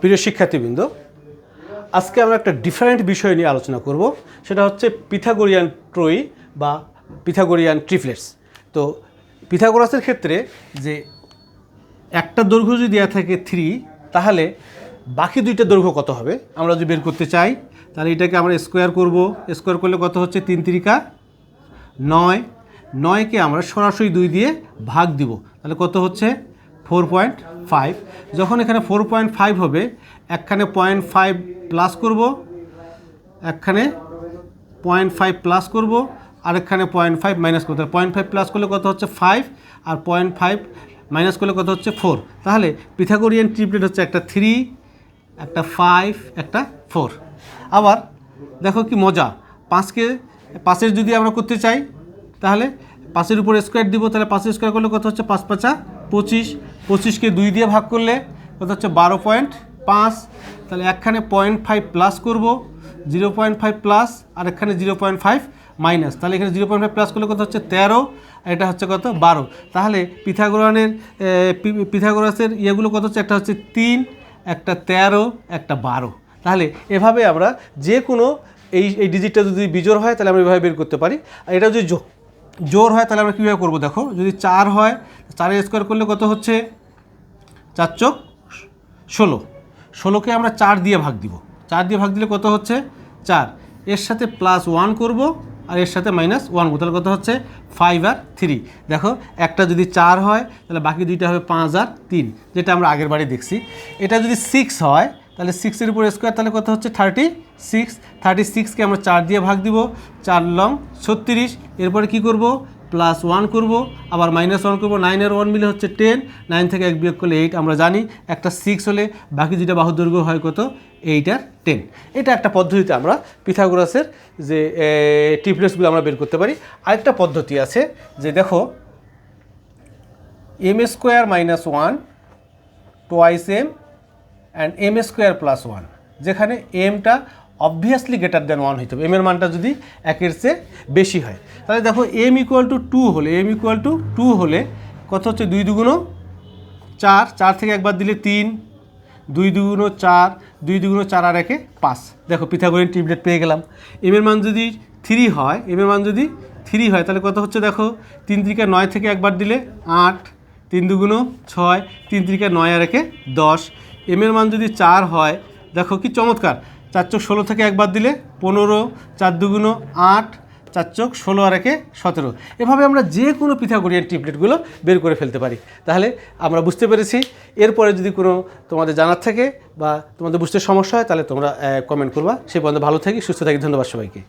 প্রিয় শিক্ষার্থীবৃন্দ, আজকে আমরা একটা ডিফারেন্ট বিষয় নিয়ে আলোচনা করব। সেটা হচ্ছে পিথাগোরিয়ান ট্রয়ি বা পিথাগোরিয়ান ট্রিপলেটস তো পিথাগোরাসের ক্ষেত্রে যে একটা দৈর্ঘ্য যদি দেওয়া থাকে থ্রি তাহলে বাকি দুইটা দৈর্ঘ্য কত হবে? আমরা যদি বের করতে চাই, তাহলে এটাকে আমরা স্কোয়ার করব। স্কোয়ার করলে কত হচ্ছে? তিন তিরিকা নয়। নয়কে আমরা সরাসরি দুই দিয়ে ভাগ দিব। তাহলে কত হচ্ছে? ফোর পয়েন্ট ফাইভ যখন এখানে ফোর পয়েন্ট ফাইভ হবে, একখানে পয়েন্ট ফাইভ প্লাস করব, একখানে পয়েন্ট ফাইভ প্লাস করব আর এখানে পয়েন্ট ফাইভ মাইনাস করতে হবে পয়েন্ট ফাইভ প্লাস করলে কত হচ্ছে ফাইভ আর পয়েন্ট ফাইভ মাইনাস করলে কত হচ্ছে ফোর তাহলে পিথাগোরিয়ান ট্রিপলেট হচ্ছে একটা থ্রি একটা ফাইভ একটা ফোর আবার দেখো কি মজা, পাঁচকে, পাঁচের যদি আমরা করতে চাই, তাহলে পাঁচের উপর স্কোয়ার দিব, তাহলে পাঁচের স্কোয়ার করলে কত হচ্ছে পাঁচ পাঁচা পঁচিশ। পঁচিশকে দুই দিয়ে ভাগ করলে কত হচ্ছে বারো পয়েন্ট পাঁচ। তাহলে একখানে পয়েন্ট ফাইভ প্লাস করব, জিরো পয়েন্ট ফাইভ প্লাস, আর এখানে জিরো পয়েন্ট ফাইভ মাইনাস। তাহলে এখানে জিরো পয়েন্ট ফাইভ প্লাস করলে কত হচ্ছে তেরো, আর এটা হচ্ছে কত বারো। তাহলে পিথাগোরানের পিথাগোরাসের ইয়েগুলো কত হচ্ছে? একটা হচ্ছে তিন, একটা তেরো, একটা বারো। তাহলে এভাবে আমরা যে কোনো এই এই ডিজিটটা যদি বিজোড় হয়, তাহলে আমরা এভাবে বের করতে পারি। আর এটা যদি জোর হয়, তাহলে আমরা কীভাবে করব দেখো? যদি চার হয়, চারের স্কোয়ার করলে কত হচ্ছে? চার চোখ, ষোলো। ষোলোকে আমরা চার দিয়ে ভাগ দিব। চার দিয়ে ভাগ দিলে কত হচ্ছে? চার। এর সাথে প্লাস ওয়ান করব আর এর সাথে মাইনাস ওয়ান করব। তাহলে কত হচ্ছে? ফাইভ আর থ্রি দেখো, একটা যদি চার হয়, তাহলে বাকি দুইটা হবে পাঁচ আর তিন, যেটা আমরা আগের বারে দেখছি। এটা যদি সিক্স হয়, তাহলে সিক্সের উপর স্কোয়ার তাহলে কত হচ্ছে? থার্টি সিক্স থার্টি সিক্সকে আমরা চার দিয়ে ভাগ দিব। চার লং ছত্রিশ। এরপরে কি করব? প্লাস ওয়ান করব, আবার মাইনাস ওয়ান করব নাইনের ওয়ান মিলে হচ্ছে টেন নাইন থেকে এক বিয়োগ করলে এইট আমরা জানি, একটা সিক্স হলে বাকি দুইটা বাহুর দৈর্ঘ্য হয় কত? এইট আর টেন এটা একটা পদ্ধতিতে আমরা পিথাগোরাসের যে টিপলেসগুলো আমরা বের করতে পারি। আরেকটা পদ্ধতি আছে যে দেখো M square minus one twice M and M square plus one যেখানে এমটা অবভিয়াসলি গ্রেটার দেন ওয়ান হইতে হবে। এম এর মানটা যদি একের চেয়ে বেশি হয়। তাহলে দেখো এম ইকুয়াল টু টু হলে এম ইকুয়াল টু টু হলে কত হচ্ছে? দুই দুগুণ চার। চার থেকে একবার দিলে তিন। দুই দুগুণ চার। দুই দুগুণ চার আর একে পাঁচ। দেখো পিথাগোরিয়ান টিবলেট পেয়ে গেলাম। এম এর মান যদি থ্রি হয় এম এর মান যদি থ্রি হয়, তাহলে কত হচ্ছে দেখো? তিন ত্রিকা নয় থেকে একবার দিলে আট। তিন দুগুণ ছয়। তিন ত্রিকা নয় আর একে দশ। এম এর মান যদি চার হয়, দেখো কি চমৎকার। চার চোখ ষোলো থেকে একবার দিলে পনেরো, চার দুগুণ আট, চার চোখ ষোলো আর একে সতেরো। এভাবে আমরা যে কোনো পিথাগোরিয়ান টিপলেটগুলো বের করে ফেলতে পারি। তাহলে আমরা বুঝতে পেরেছি। এরপরে যদি কোনো তোমাদের জানার থাকে বা তোমাদের বুঝতে সমস্যা হয়, তাহলে তোমরা কমেন্ট করবা। সেই পর্যন্ত ভালো থাকি, সুস্থ থাকি। ধন্যবাদ সবাইকে।